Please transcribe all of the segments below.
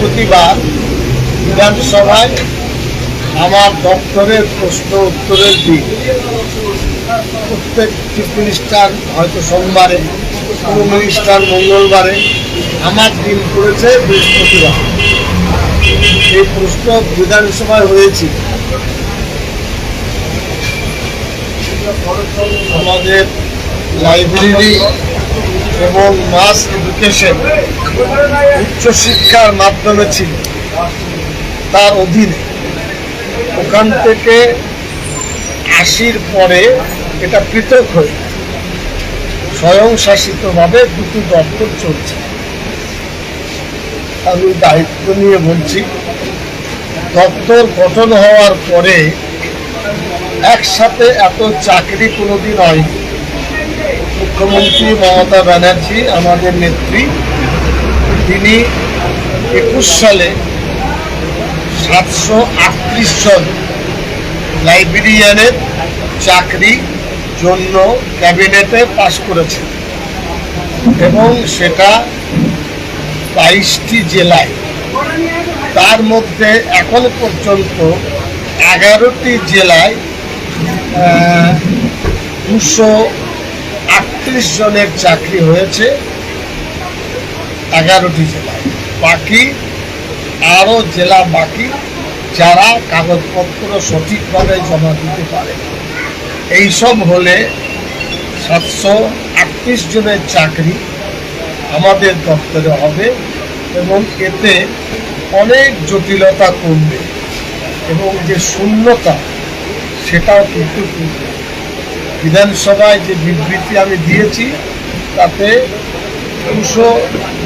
বৃহস্পতিবার বিধানসভায় আমার দপ্তরের প্রশ্ন উত্তরের দিন প্রত্যেক চিফ মিনিস্টার হয়তো সোমবারে কোনো মিনিস্টার মঙ্গলবারে আমার দিন পড়েছে বৃহস্পতিবার। এই প্রশ্ন বিধানসভায় হয়েছে। আমাদের লাইব্রেরি এবং মাস এডুকেশন, উচ্চশিক্ষার মাধ্যমে ছিল তার অধীনে। ওখান থেকে আশির পরে এটা পৃথক হয়ে স্বয়ংশাসিতভাবে দুটো দপ্তর চলছে। আমি দায়িত্ব নিয়ে বলছি, দপ্তর গঠন হওয়ার পরে একসাথে এত চাকরি কোনোদিন হয়নি। মুখ্যমন্ত্রী মমতা ব্যানার্জি, আমাদের নেত্রী, তিনি একুশ সালে সাতশো আটত্রিশ জন লাইব্রেরিয়ানের চাকরি জন্য ক্যাবিনেটে পাশ করেছে এবং সেটা বাইশটি জেলায়। তার মধ্যে এখন পর্যন্ত এগারোটি জেলায় দুশো আটত্রিশ জনের চাকরি হয়েছে এগারোটি জেলায়। বাকি আরও জেলা বাকি যারা কাগজপত্র সঠিকভাবে জমা দিতে পারে। এইসব হলে সাতশো আটত্রিশ জনের চাকরি আমাদের দপ্তরে হবে এবং এতে অনেক জটিলতা কমবে এবং যে শূন্যতা সেটাও কিন্তু কমবে। বিধানসভায় যে বিবৃতি আমি দিয়েছি, তাতে দুশো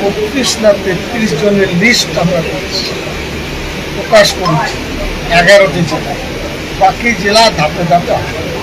বত্রিশ না তেত্রিশ জনের লিস্ট আমরা করেছি, প্রকাশ করেছি, এগারোটি জেলা। বাকি জেলা ধাপে ধাপে হবে